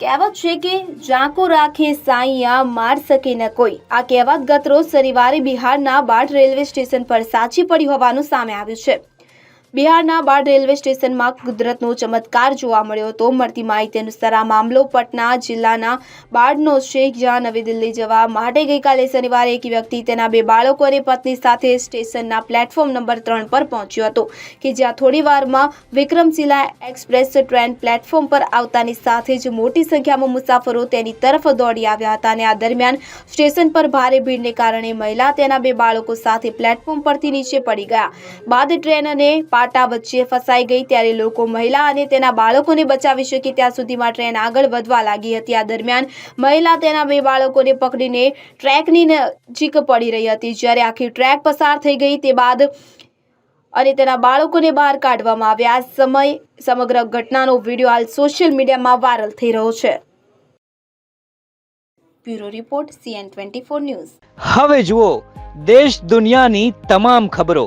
કહેવત છે કે, જાંકો રાખે સાઈયા, માર શકે ન કોઈ. આ કહેવત ગત રોજ શનિવારે બિહારના બાઢ રેલવે સ્ટેશન પર સાચી પડી હોવાનું સામે આવ્યું છે. બિહારના બાઢ રેલવે સ્ટેશનમાં કુદરતનો ચમત્કાર જોવા મળ્યો હતો. મળતી માહિતી અનુસાર આ મામલો પટના જિલ્લાના બાઢનો છે જ્યાં નવી દિલ્હી જવા માટે ગઈકાલે શનિવારે એક વ્યક્તિ તેના બે બાળકો અને પત્ની સાથે સ્ટેશનના પ્લેટફોર્મ નંબર ત્રણ પર પહોંચ્યો હતો કે જ્યાં થોડી વારમાં વિક્રમશિલા એક્સપ્રેસ ટ્રેન પ્લેટફોર્મ પર આવતાની સાથે જ મોટી સંખ્યામાં મુસાફરો તેની તરફ દોડી આવ્યા હતા અને આ દરમિયાન સ્ટેશન પર ભારે ભીડને કારણે મહિલા તેના બે બાળકો સાથે પ્લેટફોર્મ પરથી નીચે પડી ગયા. બાદ ટ્રેન અને પાટા વચ્ચે ફસાઈ ગઈ ત્યારે લોકો મહિલા અને તેના બાળકોને બચાવી શકે ત્યાં સુધીમાં ટ્રેન આગળ વધવા લાગી હતી. આ દરમિયાન મહિલા તેના બે બાળકોને પકડીને ટ્રેકની નજીક પડી રહી હતી. જ્યારે આખી ટ્રેક પસાર થઈ ગઈ તે બાદ અને તેના બાળકોને બહાર કાઢવામાં આવ્યા. આ સમય સમગ્ર ઘટનાનો વીડિયો હાલ સોશિયલ મીડિયામાં વાયરલ થઈ રહ્યો છે. Bureau report, CN twenty news. હવે જુઓ, દેશ દુનિયાની તમામ ખબરો.